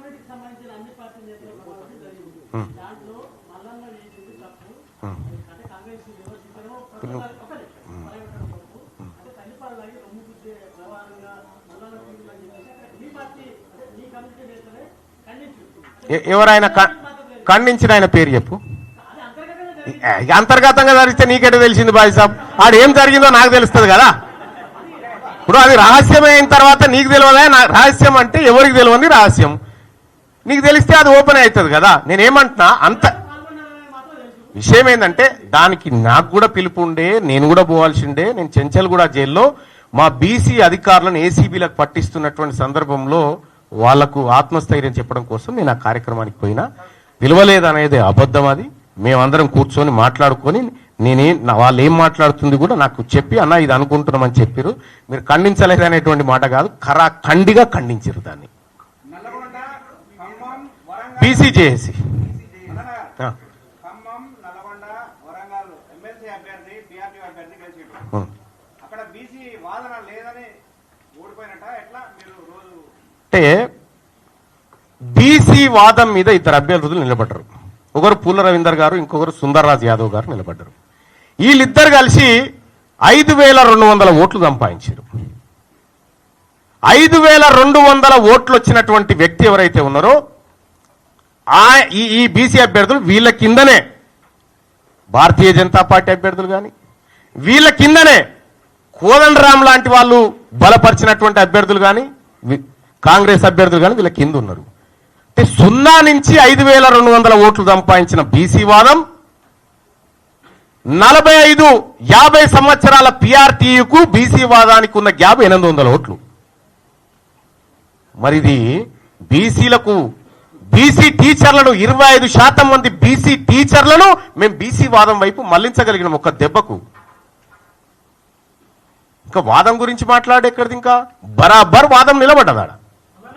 కమ్యూనిటీకి సంబంధించిన అన్ని పార్టీ నేతలు కలవడం జరిగింది. దాంట్లో మల్లన్న వేసింది తప్పు. అంటే కాంగ్రెస్ విమర్శించడం ప్రభుత్వాలు ఒకటే పర్యటన తప్పు. అంటే తల్లిపాలకి రొమ్ము గుద్దే వ్యవహారంగా మల్లన్న టీవీలో అని చెప్పేసి అక్కడ మీ పార్టీ అంటే మీ కమ్యూనిటీ నేతలే ఖండించారు ఎ- ఎవరైనా ఖండించిన ఆయన పేరు చెప్పు. అంతర్గతంగా జరిగితే నీకెట తెలిసింది బాయ్ సాబ్? ఆడు ఏం జరిగిందో నాకు తెలుస్తుంది కదా. ఇప్పుడు అది రహస్యమే అయిన తర్వాత నీకు తెలియదా? రహస్యం అంటే ఎవరికి తెలియని రహస్యం. నీకు తెలిస్తే అది ఓపెన్ అవుతుంది కదా. నేనేమంటున్నా అంత విషయం ఏంటంటే దానికి నాకు కూడా పిలుపు ఉండే నేను కూడా పోవాల్సిండే నేను చెంచల్గూడ జైల్లో మా బీసీ అధికారులను ఏసీబీలకు పట్టిస్తున్నటువంటి సందర్భంలో వాళ్ళకు ఆత్మస్థైర్యం చెప్పడం కోసం నేను ఆ కార్యక్రమానికి పోయినా. పిలవలేదనేది అబద్ధం అది. మేమందరం కూర్చొని మాట్లాడుకొని నేనే వాళ్ళు ఏం మాట్లాడుతుంది కూడా నాకు చెప్పి అన్న ఇది అనుకుంటున్నామని చెప్పారు మీరు ఖండించలేదు అనేటువంటి మాట కాదు. ఖరా ఖండిగా ఖండించారు దాన్ని. రోజు అంటే బీసీ వాదం మీద ఇద్దరు అభ్యర్థులు నిలబడ్డారు. ఒకరు పూల రవీందర్ గారు ఇంకొకరు సుందర్రాజ్ యాదవ్ గారు నిలబడ్డారు. వీళ్ళిద్దరు కలిసి ఐదు వేల రెండు వందల ఓట్లు సంపాదించారు ఐదు వేల రెండు వందల ఓట్లు వచ్చినటువంటి వ్యక్తి ఎవరైతే ఉన్నారో ఆ ఈ ఈ బీసీ అభ్యర్థులు వీళ్ళ కిందనే. భారతీయ జనతా పార్టీ అభ్యర్థులు కానీ వీళ్ళ కిందనే కోదండరామ్ లాంటి వాళ్ళు బలపరిచినటువంటి అభ్యర్థులు కానీ కాంగ్రెస్ అభ్యర్థులు కానీ వీళ్ళ కింద ఉన్నారు. అంటే సున్నా నుంచి ఐదు వేల రెండు వందల ఓట్లు సంపాదించిన బీసీ వాదం నలభై ఐదు యాభై సంవత్సరాల పిఆర్టీయుకు బీసీ వాదానికి ఉన్న గ్యాప్ ఎనిమిది వందల ఓట్లు. మరి ఇది బీసీలకు బీసీ టీచర్లను ఇరవై ఐదు శాతం మంది బీసీ టీచర్లను మేము బీసీ వాదం వైపు మళ్ళించగలిగిన ఒక దెబ్బకు. ఇంకా వాదం గురించి మాట్లాడే ఎక్కడిది ఇంకా? బరాబర్ వాదం నిలబడ్డదాడా.